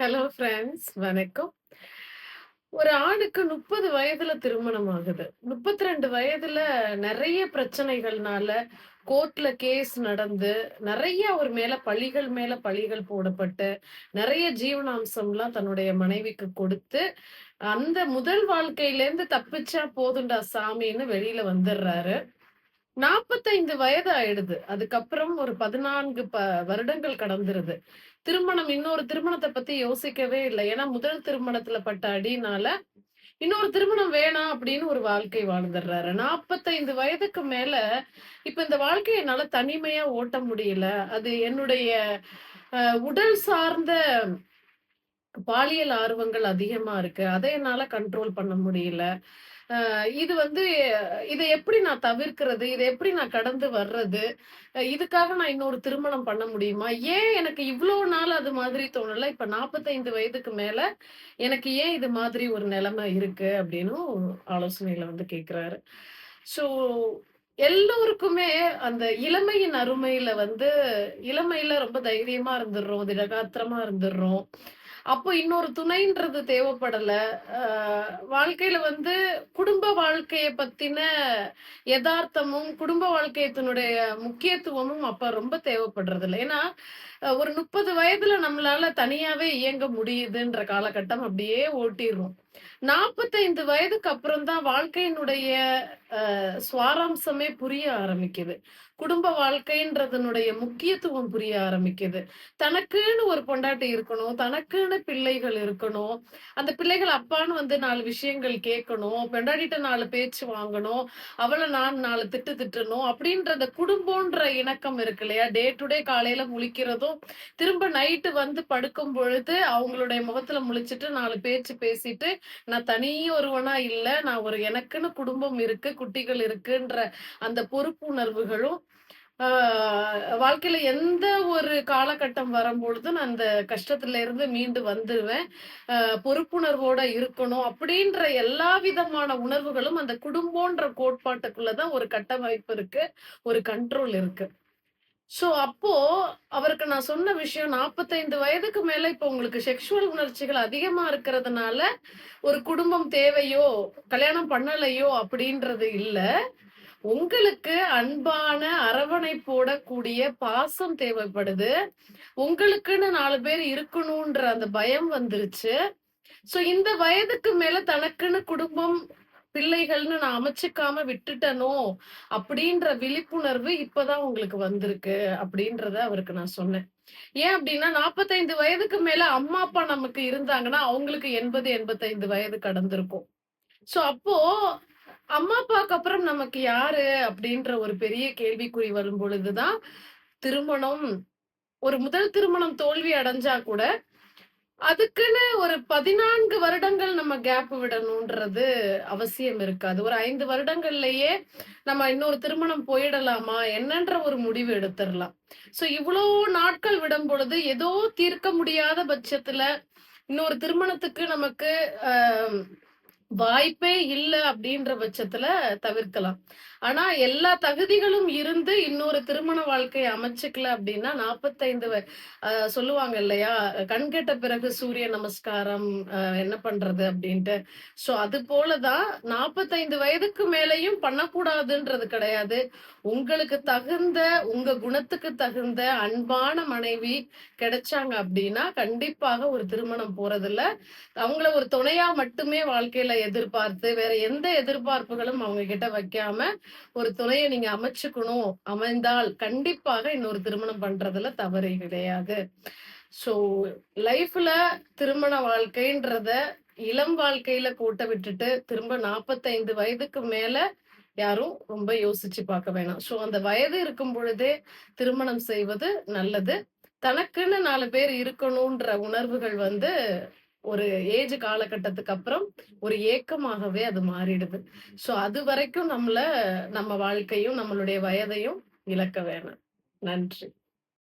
Hello friends வணக்கம். ஒரு ஆணுக்கு 30 வயதுல திருமணம் ஆகுது. 32 வயதுல நிறைய பிரச்சனைகள்னால கோர்ட்ல கேஸ் நடந்து, நிறைய அவர் மேல பழிகள் மேல பழிகள் போடப்பட்டு, நிறைய ஜீவனாம்சம்லாம் தன்னுடைய மனைவிக்கு கொடுத்து, அந்த முதல் வாழ்க்கையிலேருந்து தப்பிச்சா போதுண்டா சாமின்னு வெளியில வந்துடுறாரு 45 வயது ஆயிடுது. அதுக்கப்புறம் ஒரு 14 ப வருடங்கள் கடந்துருது. திருமணம் இன்னொரு திருமணத்தை பத்தி யோசிக்கவே இல்ல. ஏன்னா முதல் திருமணத்துல பட்ட அடினால, இன்னொரு திருமணம் வேணாம் அப்படின்னு ஒரு வாழ்க்கை வாழ்ந்துடுறாரு நாற்பத்தைந்து வயதுக்கு மேல, இப்ப இந்த வாழ்க்கையை என்னால தனிமையா ஓட்ட முடியல. அது என்னுடைய உடல் சார்ந்த பாலியல் ஆர்வங்கள் அதிகமா இருக்கு. அதை என்னால கண்ட்ரோல் பண்ண முடியல. இது வந்து இதை எப்படி நான் தவிர்க்கிறது? இதை எப்படி நான் கடந்து வர்றது? இதுக்காக நான் இன்னொரு திருமணம் பண்ண முடியுமா? ஏன் எனக்கு இவ்வளோ நாள் அது மாதிரி தோணல? இப்ப 45 வயதுக்கு மேல எனக்கு ஏன் இது மாதிரி ஒரு நிலைமை இருக்கு? அப்படின்னும் ஆலோசனையில வந்து கேக்குறாரு ஸோ எல்லோருக்குமே அந்த இளமையின் அருமையில வந்து இளமையில ரொம்ப தைரியமா இருந்துடுறோம் திடகாத்திரமா இருந்துடுறோம் அப்போ இன்னொரு துணைன்றது தேவைப்படல. வாழ்க்கையில வந்து குடும்ப வாழ்க்கைய பத்தின யதார்த்தமும் குடும்ப வாழ்க்கையத்தினுடைய முக்கியத்துவமும் அப்ப ரொம்ப தேவைப்படுறது இல்லை ஏன்னா, ஒரு 30 வயதுல நம்மளால தனியாவே இயங்க முடியுதுன்ற காலகட்டம் அப்படியே ஓட்டிடுறோம் நாற்பத்தைந்து வயதுக்கு அப்புறம் தான் வாழ்க்கையினுடைய சுவாராம்சமே புரிய ஆரம்பிக்குது. குடும்ப வாழ்க்கைன்றதனுடைய முக்கியத்துவம் புரிய ஆரம்பிக்குது. தனக்குன்னு ஒரு பொண்டாட்டி இருக்கணும். தனக்குன்னு பிள்ளைகள் இருக்கணும். அந்த பிள்ளைகள் அப்பான்னு வந்து நாலு விஷயங்கள் கேட்கணும். பொண்டாட்டிட்ட நாலு பேச்சு வாங்கணும். அவளை நான் நாலு திட்டு திட்டணும். அப்படின்றத குடும்பம்ன்ற இணக்கம் இருக்கு இல்லையா? டே டு டே காலையில முழிக்கிறதும், திரும்ப நைட்டு வந்து படுக்கும் பொழுது அவங்களுடைய முகத்துல முழிச்சிட்டு நாலு பேச்சு பேசிட்டு, நான் தனி ஒருவனா இல்ல. நான் ஒரு எனக்குன்னு குடும்பம் இருக்கு, குட்டிகள் இருக்குன்ற அந்த பொறுப்புணர்வுகளும், ஆ வாழ்க்கையில எந்த ஒரு காலகட்டம் வரும்பொழுதும் நான் அந்த கஷ்டத்துல இருந்து மீண்டு வந்துருவேன். பொறுப்புணர்வோட இருக்கணும். அப்படின்ற எல்லா விதமான உணர்வுகளும் அந்த குடும்பம்ன்ற கோட்பாட்டுக்குள்ளதான் ஒரு கட்டமைப்பு இருக்கு. ஒரு கண்ட்ரோல் இருக்கு. ஸோ அப்போ அவருக்கு நான் சொன்ன விஷயம் 45 வயதுக்கு மேல இப்ப உங்களுக்கு செக்ஷுவல் உணர்ச்சிகள் அதிகமா இருக்கிறதுனால, ஒரு குடும்பம் தேவையோ, கல்யாணம் பண்ணலையோ அப்படின்றது இல்ல. உங்களுக்கு அன்பான அரவணைப்போட கூடிய பாசம் தேவைப்படுது. உங்களுக்குன்னு நாலு பேர் இருக்கணுன்ற அந்த பயம் வந்துருச்சு. ஸோ இந்த வயதுக்கு மேல தனக்குன்னு குடும்பம், பிள்ளைகள்னு நான் அமைச்சுக்காம விட்டுட்டனோ! அப்படின்ற விழிப்புணர்வு இப்பதான் உங்களுக்கு வந்திருக்கு. அப்படின்றத அவருக்கு நான் சொன்னேன். ஏன் அப்படின்னா 45 வயதுக்கு மேல அம்மா, அப்பா நமக்கு இருந்தாங்கன்னா, அவங்களுக்கு 80, 85 வயது கடந்திருக்கும். சோ அப்போ அம்மா, அப்பாவுக்கு அப்புறம் நமக்கு யாரு? அப்படின்ற ஒரு பெரிய கேள்விக்குறி வரும் பொழுதுதான் திருமணம் ஒரு முதல் திருமணம் தோல்வி அடைஞ்சா கூட, அதுக்குன்னு ஒரு 14 வருடங்கள் நம்ம கேப் விடணும்ன்றது அவசியம் இருக்காது. ஒரு ஐந்து வருடங்கள்லயே நம்ம இன்னொரு திருமணம் போயிடலாமா? என்னன்ற ஒரு முடிவு எடுத்துடலாம் சோ இவ்ளோ நாட்கள் விடும்பொழுது, ஏதோ தீர்க்க முடியாத பட்சத்துல, இன்னொரு திருமணத்துக்கு நமக்கு ஆஹ் வாய்ப்பே இல்ல அப்படின்ற பட்சத்துல தவிர்க்கலாம். ஆனா எல்லா தகுதிகளும் இருந்து இன்னொரு திருமண வாழ்க்கையை அமைச்சுக்கல அப்படின்னா நாற்பத்தைந்து சொல்லுவாங்க இல்லையா? "கண்கெட்ட பிறகு சூரிய நமஸ்காரம் என்ன பண்றது?" அப்படின்ட்டு. ஸோ அது போலதான் நாற்பத்தைந்து வயதுக்கு மேலையும் பண்ணக்கூடாதுன்றது கிடையாது. உங்களுக்கு தகுந்த, உங்க குணத்துக்கு தகுந்த அன்பான மனைவி கிடைச்சாங்க அப்படின்னா, கண்டிப்பாக ஒரு திருமணம் போறதுல, அவங்கள ஒரு துணையா மட்டுமே வாழ்க்கையில எதிர்பார்த்து, வேற எந்த எதிர்பார்ப்புகளும் அவங்க கிட்ட வைக்காம, ஒரு துணையை நீங்க அமைச்சுக்கணும். அமைந்தால் கண்டிப்பாக இன்னொரு திருமணம் பண்றதுல தவறு கிடையாது. ஸோ லைஃப்ல திருமண வாழ்க்கைன்றத இளம் வாழ்க்கையில கூட்ட விட்டுட்டு, திரும்ப 45 வயதுக்கு மேல யாரும் ரொம்ப யோசிச்சு பார்க்க வேணாம். ஸோ அந்த வயது இருக்கும் பொழுதே திருமணம் செய்வது நல்லது. தனக்குன்னு நாலு பேர் இருக்கணுன்ற உணர்வுகள் வந்து ஒரு ஏஜ் காலகட்டத்துக்கு அப்புறம் ஒரு ஏக்கமாகவே அது மாறிடுது. சோ அது வரைக்கும் நம்மள நம்ம வாழ்க்கையும், நம்மளுடைய வயதையும் இழக்க வேணாம். நன்றி.